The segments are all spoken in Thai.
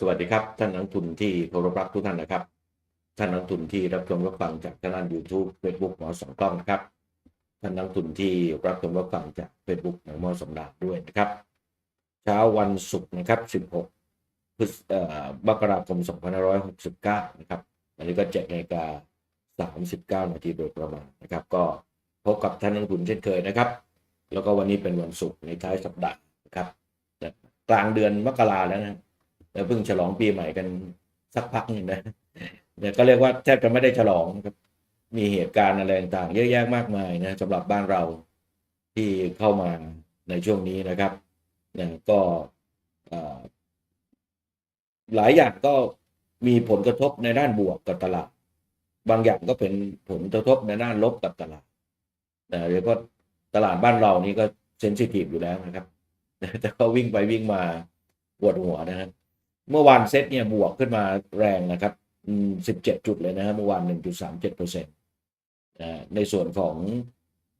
สวัสดีครับ ท่านนักทุนที่เคารพรักทุกท่านนะครับ ท่านนักทุนที่รับชมรับฟังจากช่อง YouTube Facebook หมอสองกล้องนะครับ ท่านนักทุนที่รับชมรับฟังจาก Facebook หมอสองดาวด้วยนะครับ เช้าวันศุกร์นะครับ 16พฤษเอ่อมกราคม2569 นะครับ อันนี้ก็เจ็ดนาฬิกา39 นาทีโดยประมาณนะครับ ก็พบกับท่านนักทุนเช่นเคยนะครับ แล้วก็วันนี้เป็นวันศุกร์ในท้ายสัปดาห์นะครับกลางเดือนมกราแล้วนะ แล้วเพิ่งฉลองปีใหม่กันสักพักหนึ่งนะเนี่ยก็เรียกว่าแทบจะไม่ได้ฉลองครับมีเหตุการณ์อะไรต่างๆเยอะแยะมากมายนะสำหรับบ้านเราที่เข้ามาในช่วงนี้นะครับเนี่ยก็หลายอย่างก็มีผลกระทบในด้านบวกกับตลาด บางอย่างก็เป็นผลกระทบในด้านลบกับตลาดแต่เรียกว่าตลาดบ้านเรานี่ก็เซนซิทีฟอยู่แล้วนะครับแต่ก็วิ่งไปวิ่งมาปวดหัวนะครับ เมื่อวานเซ็ตเนี่ยบวกขึ้นมาแรงนะครับสิบเจ็ดจุดเลยนะฮะเมื่อวานหนึ่งจุดสามเจ็ดเปอร์เซ็นต์ในส่วนของ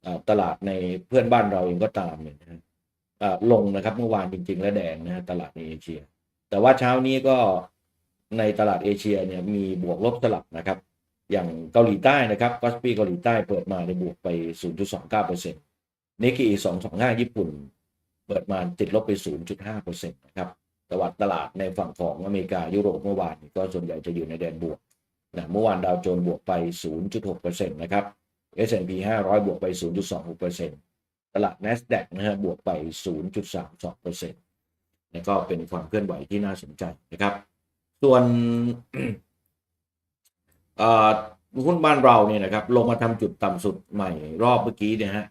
อตลาดในเพื่อนบ้านเราเองก็ตามเนี่ยนะฮะอ่าลงนะครับเมื่อวานจริง ๆ แล้วแดงนะฮะตลาดในเอเชีย แต่ว่าเช้านี้ก็ในตลาดเอเชียเนี่ยมีบวกลบสลับนะครับ อย่างเกาหลีใต้นะครับก็สปีเกาหลีใต้เปิดมาในบวกไป 0.29เปอร์เซ็นต์นิกกอี225 ญี่ปุ่น เปิดมาติดลบไป 0.5เปอร์เซ็นต์นะครับ ตลาดตลาดในฝั่งของอเมริกายุโรปเมื่อวานก็ส่วนใหญ่จะอยู่ในแดนบวกนะเมื่อวานดาวโจนส์บวกไป 0.6%นะครับ S&P 500 บวกไป 0.26%ตลาด NASDAQ นะฮะบวกไป 0.32%นี่ก็เป็นความเคลื่อนไหวที่น่าสนใจนะครับ ส่วนหุ้นบ้านเราเนี่ยนะครับลงมาทำจุดต่ำสุดใหม่รอบเมื่อกี้เนี่ยฮะ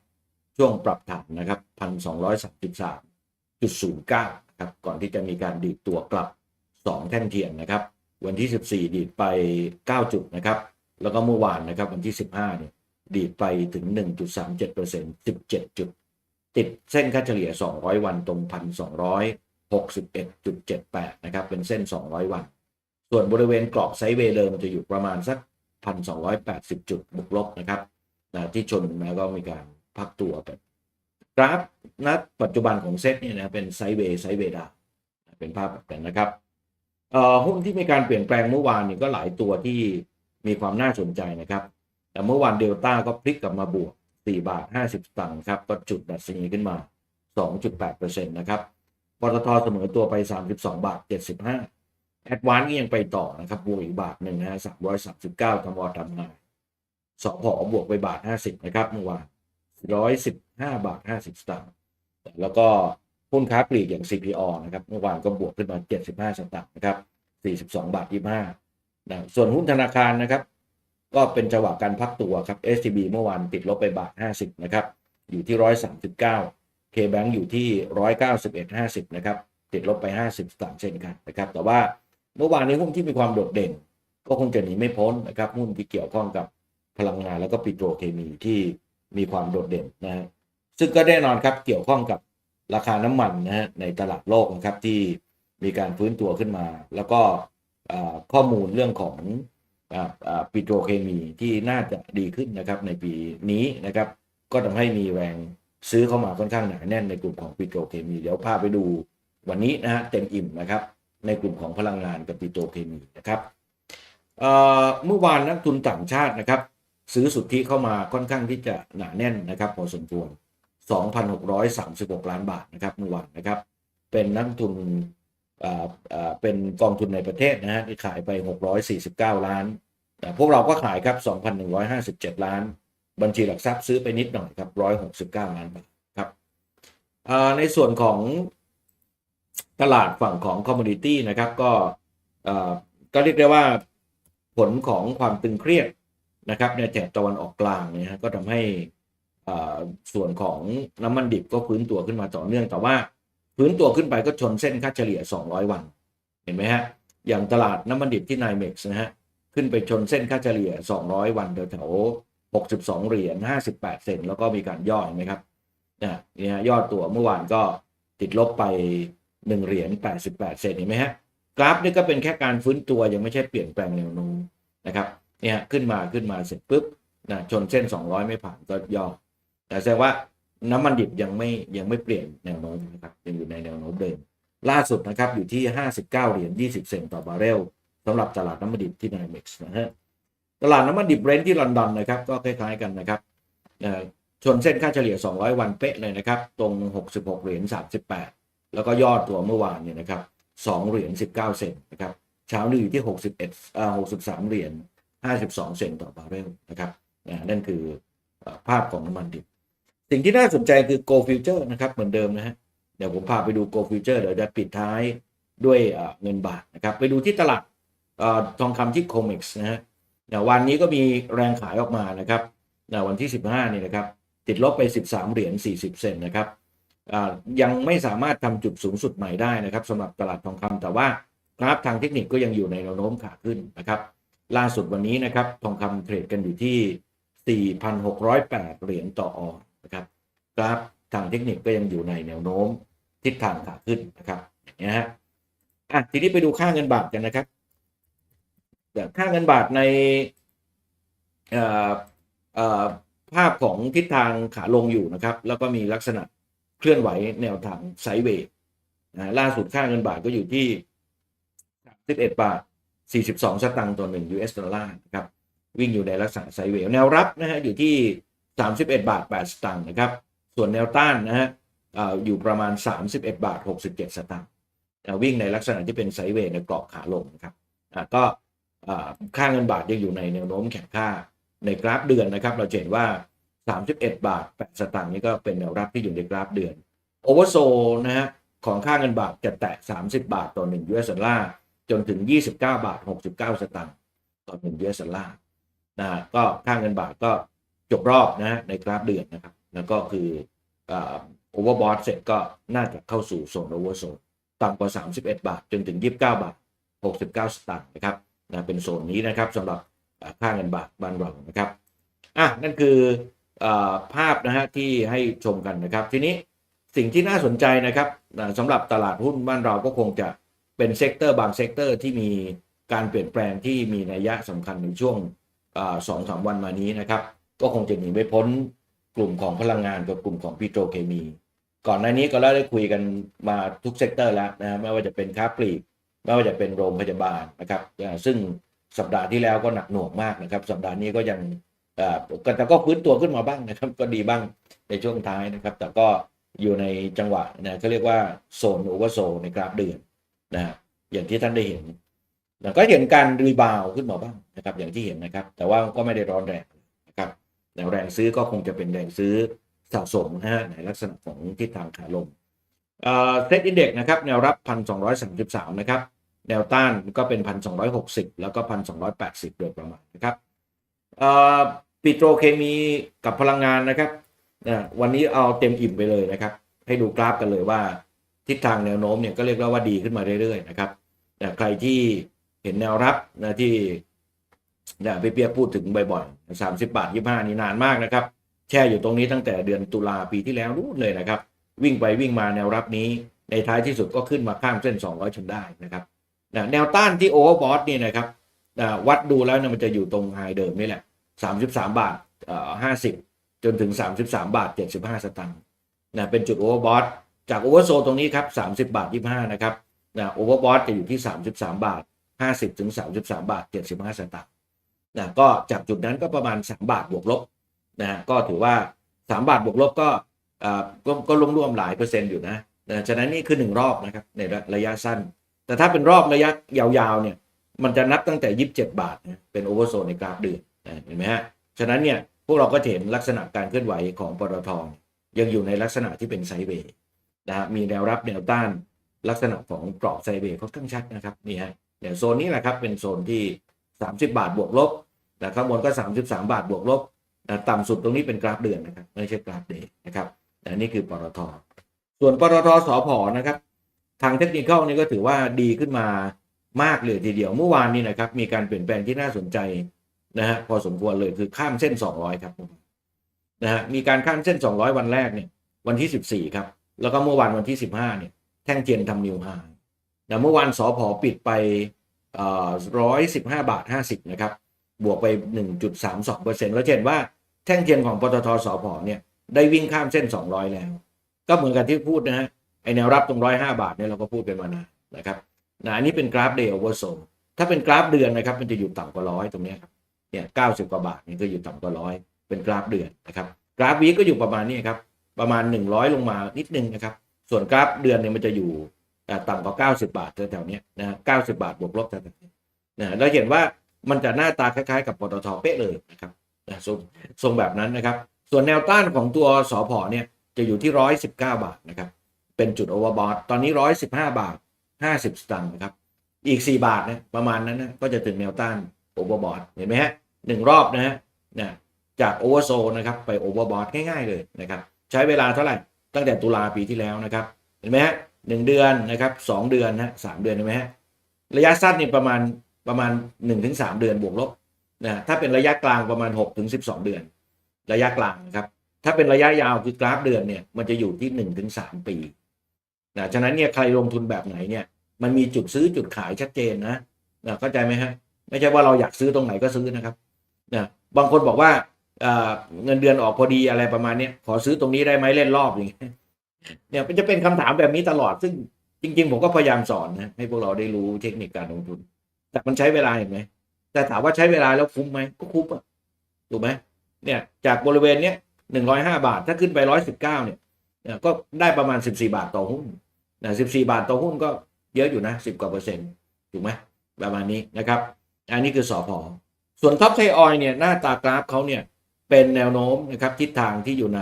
ช่วงปรับฐานนะครับ 1,233.09 ครับก่อนที่จะมีการดีดตัวกลับ 2 แท่นเทียนนะครับ วันที่ 14 ดีดไป 9 จุดนะครับ แล้วก็เมื่อวานนะครับวันที่ 15เนี่ยดีดไปถึง 1.37% 17 จุด ติดเส้นค่าเฉลี่ย 200 วันตรง 1,261.78 นะครับ เป็นเส้น 200 วัน ส่วนบริเวณกรอบไซด์เวย์เดิมจะอยู่ประมาณสัก 1,280 จุดบวกลบนะครับที่ชนแล้วก็มีการพักตัวแบบ กราฟณปัจจุบันของเซตเนี่ยนะเป็นไซเวย์ไซเวย์ดาวเป็นภาพแบบนั้นนะครับหุ้นที่มีการเปลี่ยนแปลงเมื่อวานนี่ก็หลายตัวที่มีความน่าสนใจนะครับ แต่เมื่อวานเดลต้าก็พลิกกลับมาบวก 4 บาท 50สตางค์ครับก็จุดดัชนีขึ้นมา 2.8%นะครับปตทเสมอตัวไป 32 บาท 75แอดวานก็ยังไปต่อนะครับบวกอีกบาทหนึ่งนะฮะ339ทำวอทำงานสพอบวกไปบาท 50 นะครับเมื่อวาน 115 บาท 50 สตางค์แล้วก็หุ้นค้าปลีกอย่าง CPO นะครับเมื่อวานก็บวกขึ้นมา 75 สตางค์นะครับ 42 บาท 25นะส่วนหุ้นธนาคารนะครับ ก็เป็นจังหวะการพักตัวครับ SCB เมื่อวานติดลบไปบาท 50 นะครับ อยู่ที่ 139 KBank อยู่ที่ 191.50 นะครับ ติดลบไป 50 สตางค์เช่นกันนะครับ แต่ว่าเมื่อวานนี้หุ้นที่มีความโดดเด่น ก็คงจะหนีไม่พ้นนะครับหุ้นที่เกี่ยวข้องกับพลังงานแล้วก็ปิโตรเคมีที่ มีความโดดเด่นนะฮะซึ่งก็แน่นอนครับเกี่ยวข้องกับราคาน้ำมันนะฮะในตลาดโลกนะครับที่มีการฟื้นตัวขึ้นมา แล้วก็ข้อมูลเรื่องของปิโตรเคมีที่น่าจะดีขึ้นนะครับในปีนี้นะครับ ก็ทำให้มีแรงซื้อเข้ามาค่อนข้างหนาแน่นในกลุ่มของปิโตรเคมี เดี๋ยวพาไปดูวันนี้นะฮะเต็มอิ่มนะครับ ในกลุ่มของพลังงานกับปิโตรเคมีนะครับเมื่อวานนักทุนต่างชาตินะครับ ซื้อสุทธิเข้ามาค่อนข้างที่จะหนาแน่นนะครับพอสมควร 2,636 ล้านบาทนะครับเมื่อวานนะครับ เป็นนักทุนเป็นกองทุนในประเทศนะฮะที่ขายไป 649 ล้าน แต่พวกเราก็ขายครับ 2,157 ล้าน บัญชีหลักทรัพย์ซื้อไปนิดหน่อยครับ 169 ล้านบาทครับในส่วนของตลาดฝั่งของคอมมูนิตี้นะครับก็ก็เรียกได้ว่าผลของความตึงเครียด นะครับในแถบตะวันออกกลางเนี่ยก็ทำให้ส่วนของน้ำมันดิบก็ฟื้นตัวขึ้นมาต่อเนื่องแต่ว่าฟื้นตัวขึ้นไปก็ชนเส้นค่าเฉลี่ย 200 วัน เห็นไหมฮะ อย่างตลาดน้ำมันดิบที่ไนเม็กซ์นะฮะ ขึ้นไปชนเส้นค่าเฉลี่ย 200 วันแถวๆ62 เหรียญ 58 เซนแล้วก็มีการย่อเห็นไหมครับนี่ฮะยอดตัวเมื่อวานก็ติดลบไป 1 เหรียญ 88 เซนเห็นไหมฮะ กราฟนี่ก็เป็นแค่การฟื้นตัวยังไม่ใช่เปลี่ยนแปลงแนวโน้มนะครับ เนี่ยขึ้นมาขึ้นมาเสร็จปุ๊บนะชนเส้น 200 ไม่ผ่านก็ย่อแต่แสดงว่าน้ำมันดิบยังไม่ยังไม่เปลี่ยนแนวโน้มนะครับยังอยู่ในแนวโน้มเดิมล่าสุดนะครับอยู่ที่ 59 เหรียญ 20 เซนต์ต่อบาร์เรลสำหรับตลาดน้ำมันดิบที่ NYMEX นะฮะตลาดน้ำมันดิบเรนที่ลอนดอนนะครับก็คล้ายๆกันนะครับเอ่อชนเส้นค่าเฉลี่ย 200 วันเป๊ะเลยนะครับ ตรง 66 เหรียญ 38 แล้วก็ยอดตัวเมื่อวานเนี่ยนะครับ 2 เหรียญ 19 เซนต์นะครับเช้านี้อยู่ที่ 61เอ่อ63 เหรียญ 52 เซนต์ต่อบาร์เรลนะครับนั่นคือภาพของน้ำมันดิบ สิ่งที่น่าสนใจคือ Go Future นะครับ เหมือนเดิมนะฮะ เดี๋ยวผมพาไปดู Go Future เดี๋ยวจะปิดท้ายด้วยเงินบาทนะครับ ไปดูที่ตลาดทองคำที่ COMEX นะฮะเดี๋ยววันนี้ก็มีแรงขายออกมานะครับวันที่ 15 นี่นะครับ ติดลบไป 13 เหรียญ 40 เซนต์นะครับยังไม่สามารถทำจุดสูงสุดใหม่ได้นะครับสำหรับตลาดทองคำแต่ว่ากราฟทางเทคนิคก็ยังอยู่ในแนวโน้มขาขึ้นนะครับ ล่าสุดวันนี้นะครับทองคำเทรดกันอยู่ที่ 4,608 เหรียญต่อออนนะครับกราฟทางเทคนิคก็ยังอยู่ในแนวโน้มทิศทางขาขึ้นนะครับนี้นะฮะอะทีนี้ไปดูค่าเงินบาทกันนะครับค่าเงินบาทในอ่อเอ่อภาพของทิศทางขาลงอยู่นะครับ แล้วก็มีลักษณะเคลื่อนไหวแนวทางไซด์เวย์ล่าสุดค่าเงินบาทก็อยู่ที่31บาท 42 สตางค์ต่อ1 US ดอลลาร์นะครับ วิ่งอยู่ในลักษณะไซเวย์แนวรับนะฮะอยู่ที่ 31 บาท 8 สตางค์นะครับ ส่วนแนวต้านนะฮะออยู่ประมาณ 31 บาท 67 สตางค์วิ่งในลักษณะที่เป็นไซเวย์ในกรอบขาลงนะครับก็ค่าเงินบาทยังอยู่ในแนวโน้มแข็งค่าในกราฟเดือนนะครับ เราเห็นว่า 31 บาท 8 สตางค์นี่ก็เป็นแนวรับที่อยู่ในกราฟเดือนโอเวอร์โซนะฮะของค่าเงินบาทจะแตะ 30 บาทต่อ1 US ดอลลาร์ จนถึง 29 บาท 69 สตางค์ต่อ1 US ดอลลาร์นะก็ค่าเงินบาทก็จบรอบนะในกราฟเดือนนะครับ แล้วก็คือโอเวอร์บอทเสร็จก็น่าจะเข้าสู่โซนโอเวอร์โซนต่ำกว่า 31 บาท จนถึง 29 บาท 69 สตางค์นะครับนะเป็นโซนนี้นะครับสำหรับอ่าค่าเงินบาทบ้านเรานะครับอะนั่นคืออาภาพนะฮะที่ให้ชมกันนะครับ ทีนี้สิ่งที่น่าสนใจนะครับสำหรับตลาดหุ้นบ้านเราก็คงจะ เป็นเซกเตอร์บางเซกเตอร์ที่มีการเปลี่ยนแปลงที่มีนัยยะสำคัญในช่วงสองสามวันมานี้นะครับ ก็คงจะหนีไม่พ้นกลุ่มของพลังงานกับกลุ่มของปิโตรเคมี ก่อนหน้านี้ก็ได้คุยกันมาทุกเซกเตอร์แล้วนะไม่ว่าจะเป็นค้าปลีกไม่ว่าจะเป็นโรงพยาบาลนะครับซึ่งสัปดาห์ที่แล้วก็หนักหน่วงมากนะครับ สัปดาห์นี้ก็ยังแต่ก็ฟื้นตัวขึ้นมาบ้างนะครับ ก็ดีบ้างในช่วงท้ายนะครับ แต่ก็อยู่ในจังหวะนะเขาเรียกว่าโซนโอเวอร์โซในกราฟเดือน นะอย่างที่ท่านได้เห็นแล้วก็เห็นการรีบาวขึ้นมาบ้างนะครับ อย่างที่เห็นนะครับ แต่ว่าก็ไม่ได้ร้อนแรงนะครับแนวแรงซื้อก็คงจะเป็นแรงซื้อสะสมนะฮะในลักษณะของทิศทางขาลงเซตอินเด็กนะครับแนวรับ 1,233 นะครับ แนวต้านก็เป็น 1,260 แล้วก็ 1,280 โดยประมาณนะครับปิโตรเคมีกับพลังงานนะครับนะวันนี้เอาเต็มอิ่มไปเลยนะครับ ให้ดูกราฟกันเลยว่า ทิศทางแนวโน้มเนี่ยก็เรียกว่าดีขึ้นมาเรื่อยๆนะครับนะใครที่เห็นแนวรับนะที่นะพี่เปียกพูดถึงบ่อยๆ30บาท25นี่นานมากนะครับ แช่อยู่ตรงนี้ตั้งแต่เดือนตุลาปีที่แล้วรู้เลยนะครับ วิ่งไปวิ่งมาแนวรับนี้ ในท้ายที่สุดก็ขึ้นมาข้ามเส้น 200 จนได้นะครับนะแนวต้านที่โอเวอร์บอทนี่นะครับนะวัดดูแล้วเนี่ยมันจะอยู่ตรงไฮเดิมนี่แหละ 33 บาทเอ่อ50 จนถึง 33 บาท 75 สตางค์นะเป็นจุดโอเวอร์บอท จากโอเวอร์โซตรงนี้ครับ30บาท25นะครับนะโอเวอร์บอทจะอยู่ที่33บาท50ถึง33บาท75สตางค์นะก็จากจุดนั้นก็ประมาณ3บาทบวกลบนะก็ถือว่า3บาทบวกลบก็อ่าก็ก็รวมหลายเปอร์เซ็นต์อยู่นะนะฉะนั้นนี่คือหนึ่งรอบนะครับในระยะสั้น แต่ถ้าเป็นรอบระยะยาวๆเนี่ยมันจะนับตั้งแต่27บาทนะเป็นโอเวอร์โซนในกราฟเดือนนะเห็นไหมฮะฉะนั้นเนี่ยพวกเราก็เห็นลักษณะการเคลื่อนไหวของปตทยังอยู่ในลักษณะที่เป็นไซด์เวย์ นะฮะมีแนวรับแนวต้านลักษณะของกรอบไซเวย์ค่อนข้างชัดนะครับนี่ฮะเดี๋ยวโซนนี้แหละครับเป็นโซนที่ 30 บาทบวกลบนะข้างบนก็ 33 บาทบวกลบนะต่ำสุดตรงนี้เป็นกราฟเดือนนะครับไม่ใช่กราฟเดย์นะครับแต่นี่คือปตทส่วนปตทสอพอนะครับทางเทคนิคนี่ก็ถือว่าดีขึ้นมามากเลยทีเดียวเมื่อวานนี้นะครับมีการเปลี่ยนแปลงที่น่าสนใจนะฮะพอสมควรเลยคือข้ามเส้น 200 ครับนะฮะมีการข้ามเส้น 200 วันแรกเนี่ยวันที่ 14 ครับ แล้วก็เมื่อวานวันที่15เนี่ยแท่งเทียนทำนิวไฮนะเมื่อวานสอพอปิดไปเอ่อ115บาท50นะครับ บวกไป1.32%แล้วเห็นว่าแท่งเทียนของปตทสอพอเนี่ยได้วิ่งข้ามเส้น200แล้ว ก็เหมือนกับที่พูดนะฮะไอแนวรับตรงร้อยห้าบาทเนี่ยเราก็พูดกันมานานนะครับนะอันนี้เป็นกราฟเดย์โอเวอร์โซถ้าเป็นกราฟเดือนนะครับ มันจะอยู่ต่ำกว่าร้อยตรงเนี้ยครับเนี่ยเก้าสิบกว่าบาทนี่ก็อยู่ต่ำกว่าร้อยเป็นกราฟเดือนนะครับ กราฟวีก็อยู่ประมาณนี้ครับ ประมาณ 100 ลงมานิดนึงนะครับ ส่วนกราฟเดือนเนี่ยมันจะอยู่ต่ำกว่า 90 บาทแถวๆนี้นะ90บาทบวกลบแถวๆนะเราเห็นว่ามันจะหน้าตาคล้ายๆ กับปตทเป๊ะเลยนะครับนะทรงทรงแบบนั้นนะครับ ส่วนแนวต้านของตัวสอพอเนี่ยจะอยู่ที่ 119 บาทนะครับ เป็นจุดโอเวอร์บอทตอนนี้ 115 บาท 50 สตางค์นะครับ อีก 4 บาทนะประมาณนั้นนะก็จะถึงแนวต้านโอเวอร์บอทเห็นไหมฮะหนึ่งรอบนะฮะนะจากโอเวอร์โซนะครับไปโอเวอร์บอทง่ายๆเลยนะครับ ใช้เวลาเท่าไหร่ ตั้งแต่ตุลาปีที่แล้วนะครับ เห็นไหมฮะหนึ่งเดือนนะครับสองเดือนนะสามเดือนเห็นไหมฮะระยะสั้นนี่ประมาณประมาณหนึ่งถึงสามเดือนบวกลบนะถ้าเป็นระยะกลางประมาณหกถึงสิบสองเดือน ระยะกลางนะครับถ้าเป็นระยะยาวคือกราฟเดือนเนี่ยมันจะอยู่ที่หนึ่งถึงสามปีนะฉะนั้นเนี่ยใครลงทุนแบบไหนเนี่ยมันมีจุดซื้อจุดขายชัดเจนนะนะเข้าใจไหมฮะไม่ใช่ว่าเราอยากซื้อตรงไหนก็ซื้อนะครับนะบางคนบอกว่า เงินเดือนออกพอดีอะไรประมาณเนี้ยขอซื้อตรงนี้ได้ไหมเล่นรอบอย่างเงี้ยเนี่ยมันจะเป็นคำถามแบบนี้ตลอดซึ่งจริง ๆ ผมก็พยายามสอนนะให้พวกเราได้รู้เทคนิคการลงทุน แต่มันใช้เวลาเห็นไหมแต่ถามว่าใช้เวลาแล้วคุ้มไหมก็คุ้มอะถูกไหมเนี่ยจากบริเวณเนี้ยหนึ่งร้อยห้าบาท ถ้าขึ้นไปร้อยสิบเก้าเนี่ยเนี่ยก็ได้ประมาณสิบสี่บาทต่อหุ้นนะสิบสี่บาทต่อหุ้นก็เยอะอยู่นะสิบกว่าเปอร์เซ็นต์ถูกไหมประมาณนี้นะครับ อันนี้คือสอพอส่วนท็อปไทออยเนี่ยหน้าตากราฟเขาเนี่ย เป็นแนวโน้มนะครับทิศทางที่อยู่ใน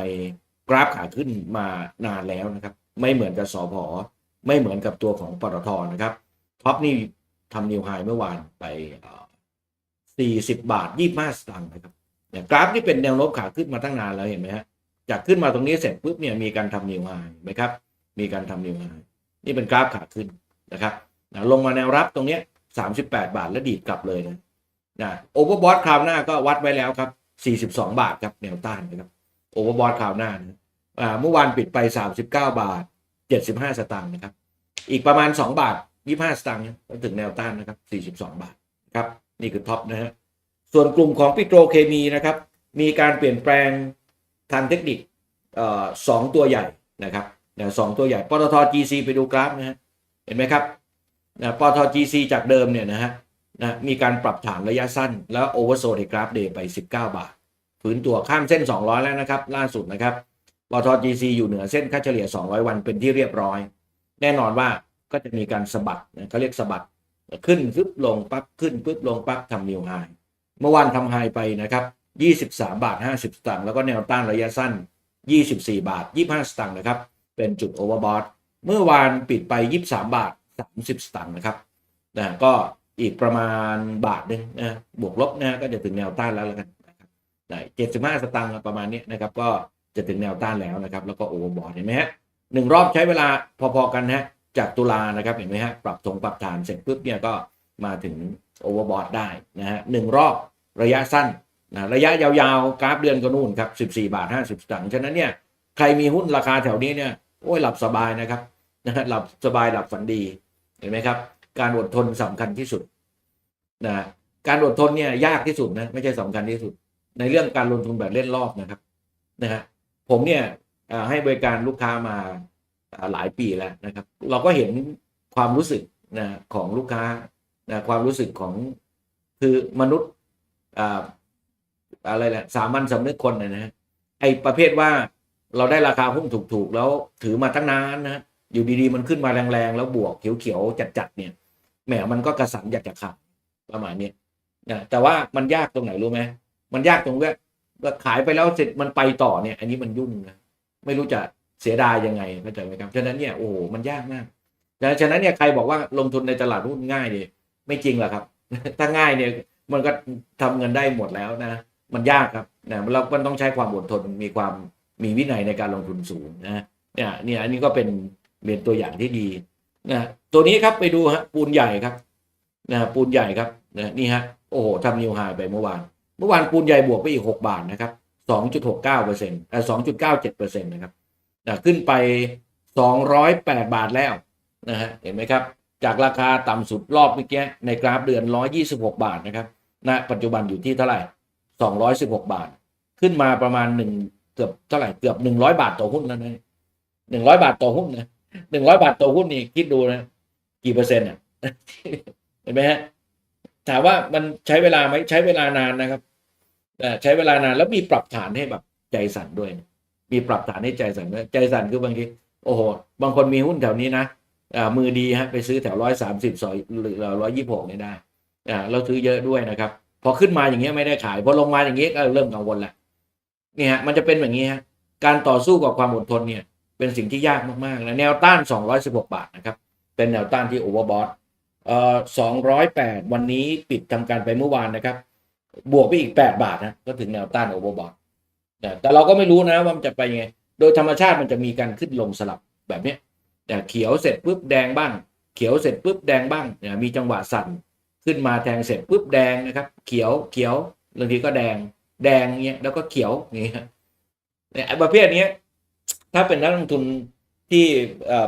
กราฟขาขึ้นมานานแล้วนะครับ ไม่เหมือนกับสอพอไม่เหมือนกับตัวของปตทนะครับท็อปนี่ทำนิวไฮเมื่อวานไปเอ่อ40 บาท 25สตางค์นะครับกราฟนี่เป็นแนวโน้มขาขึ้นมาตั้งนานแล้วเห็นไหมฮะจากขึ้นมาตรงนี้เสร็จปุ๊บเนี่ยมีการทำนิวไฮไหมครับมีการทำนิวไฮนี่เป็นกราฟขาขึ้นนะครับนะลงมาแนวรับตรงเนี้ย38 บาทแล้วดีดกลับเลยนะนะโอเวอร์บอทคราวหน้าก็วัดไว้แล้วครับ 42 บาทครับแนวต้านนะครับโอเวอร์บอทคราวหน้านะอ่าเมื่อวานปิดไป 39 บาท 75 สตางค์นะครับ อีกประมาณ 2 บาท 25 สตางค์นะถึงแนวต้านนะครับ 42 บาทครับนี่คือท็อปนะฮะส่วนกลุ่มของปิโตรเคมีนะครับ มีการเปลี่ยนแปลงทางเทคนิคเอ่อสองตัวใหญ่นะครับนะสองตัวใหญ่ปตท GC ไปดูกราฟนะฮะเห็นไหมครับนะปตท GC จากเดิมเนี่ยนะฮะ นะมีการปรับฐานระยะสั้น แล้วโอเวอร์โซในกราฟเดย์ไป 19 บาทฝืนตัวข้ามเส้น 200 แล้วนะครับ ล่าสุดนะครับปตท GC อยู่เหนือเส้นค่าเฉลี่ย 200 วันเป็นที่เรียบร้อย แน่นอนว่าก็จะมีการสะบัดนะเขาเรียกสะบัดขึ้นปึ๊บลงปั๊บขึ้นปึ๊บลงปั๊บทำนิวไฮเมื่อวานทำไฮไปนะครับ23 บาท 50 สตางค์แล้วก็แนวต้านระยะสั้น 24 บาท 25 สตางค์นะครับ เป็นจุดโอเวอร์บอทเมื่อวานปิดไป 23 บาท 30 สตางค์นะครับนะก็ อีกประมาณบาทหนึ่งนะบวกลบนะก็จะถึงแนวต้านแล้วแล้วกันนะครับได้75สตางค์ประมาณนี้นะครับ ก็จะถึงแนวต้านแล้วนะครับ แล้วก็โอเวอร์บอทเห็นไหมฮะหนึ่งรอบใช้เวลาพอๆกันนะฮะจากตุลานะครับเห็นไหมฮะปรับทงปรับฐานเสร็จปุ๊บเนี่ยก็มาถึงโอเวอร์บอทได้นะฮะหนึ่งรอบระยะสั้นนะระยะยาวๆกราฟเดือนก็นู่นครับ 14 บาท 50สตางค์ฉะนั้นเนี่ยใครมีหุ้นราคาแถวนี้เนี่ยโอ้ยหลับสบายนะครับนะฮะหลับสบายหลับฝันดีเห็นไหมครับ การอดทนสำคัญที่สุดนะการอดทนเนี่ยยากที่สุดนะไม่ใช่สำคัญที่สุด ในเรื่องการลงทุนแบบเล่นรอบนะครับนะฮะผมเนี่ยให้บริการลูกค้ามาหลายปีแล้วนะครับ เราก็เห็นความรู้สึกนะของลูกค้านะความรู้สึกของคือมนุษย์อ่าอะไรแหละสามัญสำนึกคนนะฮะไอประเภทว่าเราได้ราคาหุ้นถูกๆ แล้วถือมาตั้งนานนะอยู่ดีๆ มันขึ้นมาแรงๆ แล้วบวกเขียวๆ จัดๆเนี่ย แหมมันก็กระสันอยากจะขับประมาณนี้นะแต่ว่ามันยากตรงไหนรู้ไหมมันยากตรงว่าว่าขายไปแล้วเสร็จมันไปต่อเนี่ย อันนี้มันยุ่งนะไม่รู้จะเสียดายยังไงเข้าใจไหมครับฉะนั้นเนี่ยโอ้โหมันยากมากดังฉะนั้นเนี่ยใครบอกว่าลงทุนในตลาดหุ้นง่ายเนี่ยไม่จริงหรอกครับ ถ้าง่ายเนี่ยมันก็ทำเงินได้หมดแล้วนะ มันยากครับนะเราก็ต้องใช้ความอดทนมีความมีวินัยในการลงทุนสูงนะเนี่ยเนี่ยอันนี้ก็เป็นเป็นตัวอย่างที่ดี นะตัวนี้ครับไปดูฮะปูนใหญ่ครับนะปูนใหญ่ครับนะนี่ฮะโอ้โหทำนิวไฮไปเมื่อวาน เมื่อวานปูนใหญ่บวกไปอีก 6 บาทนะครับ2.69เปอร์เซ็นต์เอ่อ2.97เปอร์เซ็นต์นะครับนะขึ้นไป 208 บาทแล้วนะฮะเห็นไหมครับ จากราคาต่ำสุดรอบเมื่อกี้ในกราฟเดือน 126 บาทนะครับณปัจจุบันอยู่ที่เท่าไหร่ 216 บาท ขึ้นมาประมาณหนึ่งเกือบเท่าไหร่เกือบ 100 บาทต่อหุ้นแล้วนะ100 บาทต่อหุ้นนะ หนึ่งร้อยบาทต่อหุ้นนี่คิดดูนะ กี่เปอร์เซ็นต์อะเห็นไหมฮะ ถามว่ามันใช้เวลาไหมใช้เวลานานนะครับแต่ใช้เวลานานแล้วมีปรับฐานให้แบบใจสั่นด้วย มีปรับฐานให้ใจสั่นด้วยใจสั่นคือบางทีโอ้โห บางคนมีหุ้นแถวนี้นะอ่ามือดีฮะไปซื้อแถวร้อยสามสิบสอยหรือร้อยยี่หกนี่ได้อ่าเราซื้อเยอะด้วยนะครับ พอขึ้นมาอย่างเงี้ยไม่ได้ขายพอลงมาอย่างเงี้ยก็เริ่มกังวลละนี่ฮะมันจะเป็นแบบนี้ฮะการต่อสู้กับความอดทนเนี่ย เป็นสิ่งที่ยากมากๆนะแนวต้าน 216 บาทนะครับ เป็นแนวต้านที่โอเวอร์บอทเอ่อ208 วันนี้ปิดทำการไปเมื่อวานนะครับ บวกไปอีก 8 บาทนะ ก็ถึงแนวต้านโอเวอร์บอทแต่เราก็ไม่รู้นะว่ามันจะไปยังไง โดยธรรมชาติมันจะมีการขึ้นลงสลับแบบนี้แต่เขียวเสร็จปุ๊บแดงบ้าง เขียวเสร็จปุ๊บแดงบ้างเนี่ยมีจังหวะสั่นขึ้นมาแทงเสร็จปุ๊บแดงนะครับ เขียวเขียวบางทีก็แดง แดงเงี้ยแล้วก็เขียวอย่างเงี้ยเนี่ยไอ้ประเภทนี้ ถ้าเป็นนักลงทุนที่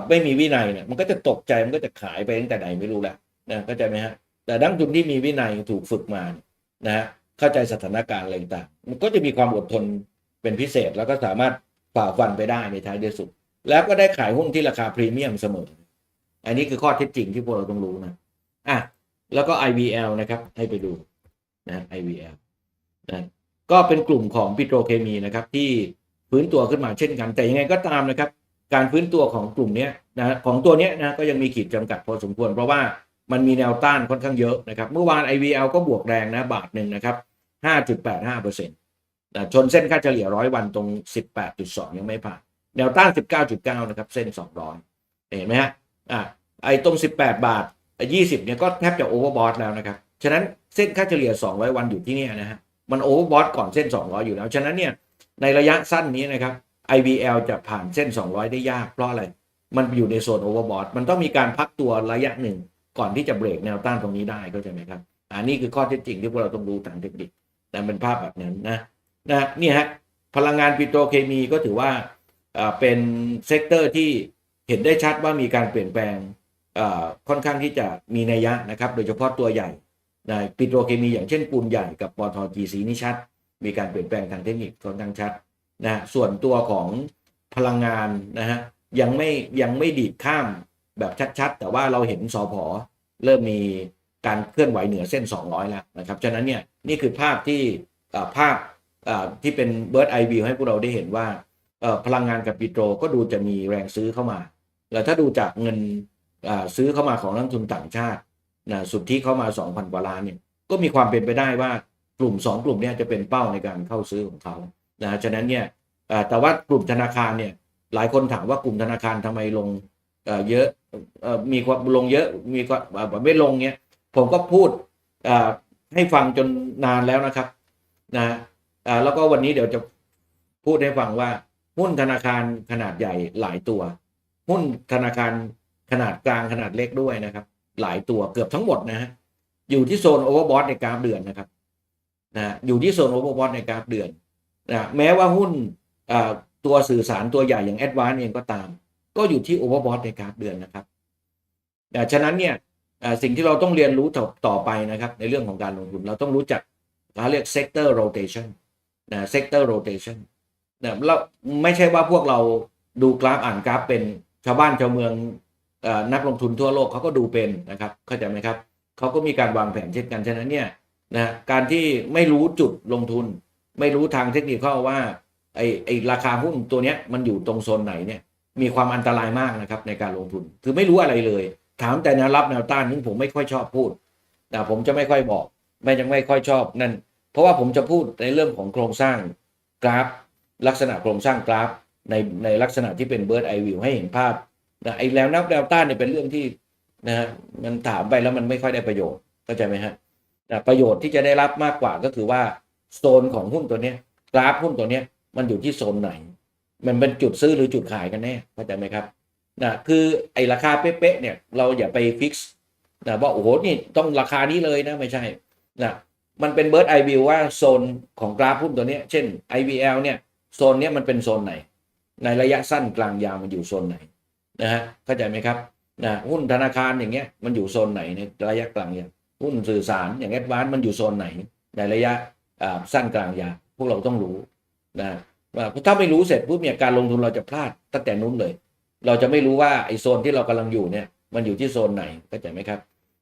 ไม่มีวินัยเนี่ยมันก็จะตกใจมันก็จะขายไปตั้งแต่ไหนไม่รู้แล้วนะเข้าใจไหมฮะแต่นักลงทุนที่มีวินัยถูกฝึกมานะฮะเข้าใจสถานการณ์อะไรต่างมันก็จะมีความอดทนเป็นพิเศษแล้วก็สามารถฝ่าฟันไปได้ในท้ายที่สุด แล้วก็ได้ขายหุ้นที่ราคาพรีเมียมเสมอ อันนี้คือข้อเท็จจริงที่พวกเราต้องรู้นะอะแล้วก็ IVL นะครับ ให้ไปดูนะ IVL นะก็เป็นกลุ่มของปิโตรเคมีนะครับที่ ฟื้นตัวขึ้นมาเช่นกัน แต่ยังไงก็ตามนะครับ การฟื้นตัวของกลุ่มเนี้ยนะของตัวเนี้ยนะก็ยังมีขีดจำกัดพอสมควร เพราะว่ามันมีแนวต้านค่อนข้างเยอะนะครับเมื่อวาน IVL ก็บวกแรงนะบาทหนึ่งนะครับ5.85%นะชนเส้นค่าเฉลี่ยร้อยวันตรง 18.2 ยังไม่ผ่าน แนวต้าน 19.9 นะครับ เส้น 200 เห็นไหมฮะอะไอ้ตรง 18 บาทไอ้20 เนี่ยก็แทบจะโอเวอร์บอทแล้วนะครับ ฉะนั้นเส้นค่าเฉลี่ย 200 วันอยู่ที่นี่นะฮะ มันโอเวอร์บอทก่อนเส้น 200 อยู่แล้ว ฉะนั้นเนี่ย ในระยะสั้นนี้นะครับ IVL จะผ่านเส้น 200 ได้ยาก เพราะอะไร มันอยู่ในโซนโอเวอร์บอทมันต้องมีการพักตัวระยะหนึ่ง ก่อนที่จะเบรกแนวต้านตรงนี้ได้เข้าใจไหมครับอันนี้คือข้อเท็จจริงที่พวกเราต้องรู้ทางเทคนิคแต่เป็นภาพแบบนั้นนะนะนี่ฮะพลังงานปิโตรเคมีก็ถือว่าเป็นเซกเตอร์ที่เห็นได้ชัดว่ามีการเปลี่ยนแปลงค่อนข้างที่จะมีนัยยะนะครับ โดยเฉพาะตัวใหญ่ในปิโตรเคมีอย่างเช่นปูนใหญ่กับปตทจีซีนี่ชัด มีการเปลี่ยนแปลงทางเทคนิคค่อนข้างชัดนะส่วนตัวของพลังงานนะฮะยังไม่ยังไม่ดีดข้ามแบบชัดๆ แต่ว่าเราเห็นสอพอเริ่มมีการเคลื่อนไหวเหนือเส้น 200 แล้วนะครับฉะนั้นเนี่ยนี่คือภาพที่ภาพที่เป็นเบิร์ดไอวิวให้พวกเราได้เห็นว่าพลังงานกับปิโตรก็ดูจะมีแรงซื้อเข้ามา แล้วถ้าดูจากเงินซื้อเข้ามาของนักลงทุนต่างชาตินะสุดที่เข้ามา 2,000 กว่าล้านเนี่ยก็มีความเป็นไปได้ว่า กลุ่ม 2 กลุ่มเนี้จะเป็นเป้าในการเข้าซื้อของเขานะฉะนั้นเนี่ยแต่ว่ากลุ่มธนาคารเนี่ยหลายคนถามว่ากลุ่มธนาคารทำไมลงเเยอะอมีความลงเยอะมีความไม่ลงเนี้ยผมก็พูดให้ฟังจนนานแล้วนะครับนะแล้วก็วันนี้เดี๋ยวจะพูดให้ฟังว่าหุ้นธนาคารขนาดใหญ่หลายตัว หุ้นธนาคารขนาดกลางขนาดเล็กด้วยนะครับ หลายตัวเกือบทั้งหมดนะฮะอยู่ที่โซนโอเวอร์บอทในกราฟเดือนนะครับ นะอยู่ที่โซนโอเวอร์บอทในกราฟเดือนนะแม้ว่าหุ้นตัวสื่อสารตัวใหญ่อย่างแอดวานเองก็ตาม ก็อยู่ที่โอเวอร์บอทในกราฟเดือนนะครับอ่าฉะนั้นเนี่ยสิ่งที่เราต้องเรียนรู้ต่อตอไปนะครับ ในเรื่องของการลงทุนเราต้องรู้จักเขาเรียก sector rotation นะ sector rotation นะเราไม่ใช่ว่าพวกเราดูกราฟอ่านกราฟเป็นชาวบ้านชาวเมืองนักลงทุนทั่วโลกเขาก็ดูเป็นนะครับเข้าใจไหมครับเขาก็มีการวางแผนเช่นกันฉะนั้นเนี่ย นะการที่ไม่รู้จุดลงทุน ไม่รู้ทางเทคนิคเข้าว่าไอไอราคาหุ้นตัวเนี้ยมันอยู่ตรงโซนไหนเนี่ยมีความอันตรายมากนะครับในการลงทุน คือไม่รู้อะไรเลย ถามแต่แนวรับแนวต้านนี่ผมไม่ค่อยชอบพูดนะผมจะไม่ค่อยบอก ไม่ยังไม่ค่อยชอบนั่น เพราะว่าผมจะพูดในเรื่องของโครงสร้างกราฟ ลักษณะโครงสร้างกราฟในในลักษณะที่เป็นเบิร์ดไอวิวให้เห็นภาพนะไอแนวนับแนวต้านเนี่ยเป็นเรื่องที่นะฮะมันถามไปแล้วมันไม่ค่อยได้ประโยชน์เข้าใจไหมฮะ ประโยชน์ที่จะได้รับมากกว่าก็คือว่าโซนของหุ้นตัวเนี้ยกราฟหุ้นตัวเนี้ยมันอยู่ที่โซนไหน มันเป็นจุดซื้อหรือจุดขายกันแน่เข้าใจไหมครับนะคือไอ้ราคาเป๊ะๆเนี่ยเราอย่าไปฟิกซ์นะว่าโอ้โหนี่ต้องราคานี้เลยนะไม่ใช่นะมันเป็นเบิร์ดไอวิวว่าโซนของกราฟหุ้นตัวเนี้ยเช่น IVL เนี่ยโซนเนี้ยมันเป็นโซนไหน ในระยะสั้นกลางยาวมันอยู่โซนไหนนะฮะเข้าใจไหมครับนะหุ้นธนาคารอย่างเงี้ยมันอยู่โซนไหนในระยะกลางยาว หุ้นสื่อสารอย่างแอดวานซ์มันอยู่โซนไหน ในระยะสั้นกลางยาวพวกเราต้องรู้นะว่าถ้าไม่รู้เสร็จปุ๊บเนี่ยการลงทุนเราจะพลาดตั้งแต่นู้นเลย เราจะไม่รู้ว่าไอ้โซนที่เรากำลังอยู่เนี่ยมันอยู่ที่โซนไหนเข้าใจไหมครับ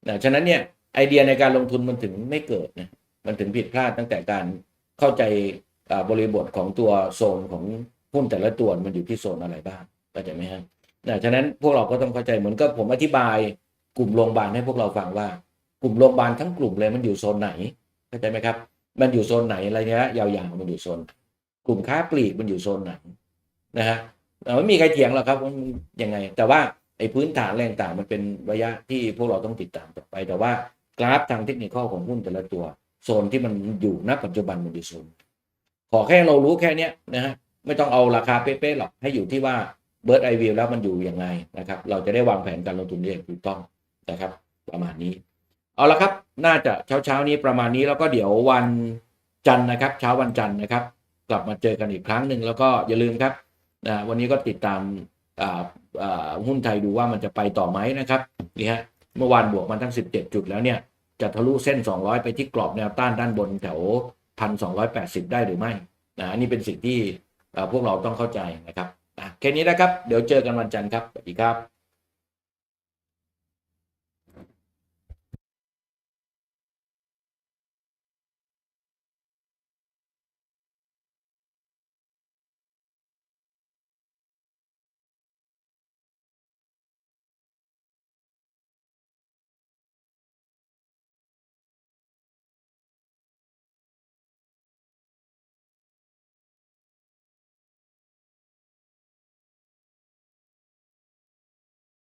นะฉะนั้นเนี่ยไอเดียในการลงทุนมันถึงไม่เกิดนะมันถึงผิดพลาดตั้งแต่การเข้าใจบริบทของตัวโซนของหุ้นแต่ละตัวมันอยู่ที่โซนอะไรบ้างเข้าใจไหมครับนะฉะนั้นพวกเราก็ต้องเข้าใจเหมือนกับผมอธิบายกลุ่มโรงพยาบาลให้พวกเราฟังว่า กลุ่มโรงพยาบาลทั้งกลุ่มเลยมันอยู่โซนไหนเข้าใจไหมครับ มันอยู่โซนไหนอะไระยะยาวๆมันอยู่โซน กลุ่มค้าปลีกมันอยู่โซนไหนนะฮะไม่มีใครเถียงหรอกครับว่ามันยังไง แต่ว่าไอ้พื้นฐานแรงต่างมันเป็นระยะที่พวกเราต้องติดตามต่อไป แต่ว่ากราฟทางเทคนิคของหุ้นแต่ละตัวโซนที่มันอยู่ณปัจจุบันมันอยู่โซนขอแค่เรารู้แค่เนี้ยนะฮะไม่ต้องเอาราคาเป๊ะๆหรอกให้อยู่ที่ว่าเบิร์ดไอวิวแล้วมันอยู่ยังไงนะครับ เราจะได้วางแผนการลงทุนได้อย่างถูกต้องนะครับ ประมาณนี้ เอาละครับ น่าจะเช้าเช้านี้ประมาณนี้แล้วก็เดี๋ยววันจันทร์นะครับ เช้าวันจันทร์นะครับ กลับมาเจอกันอีกครั้งหนึ่งแล้วก็อย่าลืมครับนะวันนี้ก็ติดตามหุ้นไทยดูว่ามันจะไปต่อไหมนะครับนี่ฮะเมื่อวานบวกมันทั้ง 17 จุดแล้วเนี่ยจะทะลุเส้น 200 ไปที่กรอบแนวต้านด้านบนแถว 1,280 ได้หรือไม่นะอันนี้เป็นสิ่งที่พวกเราต้องเข้าใจนะครับแค่นี้นะครับ เดี๋ยวเจอกันวันจันทร์ครับสวัสดีครับ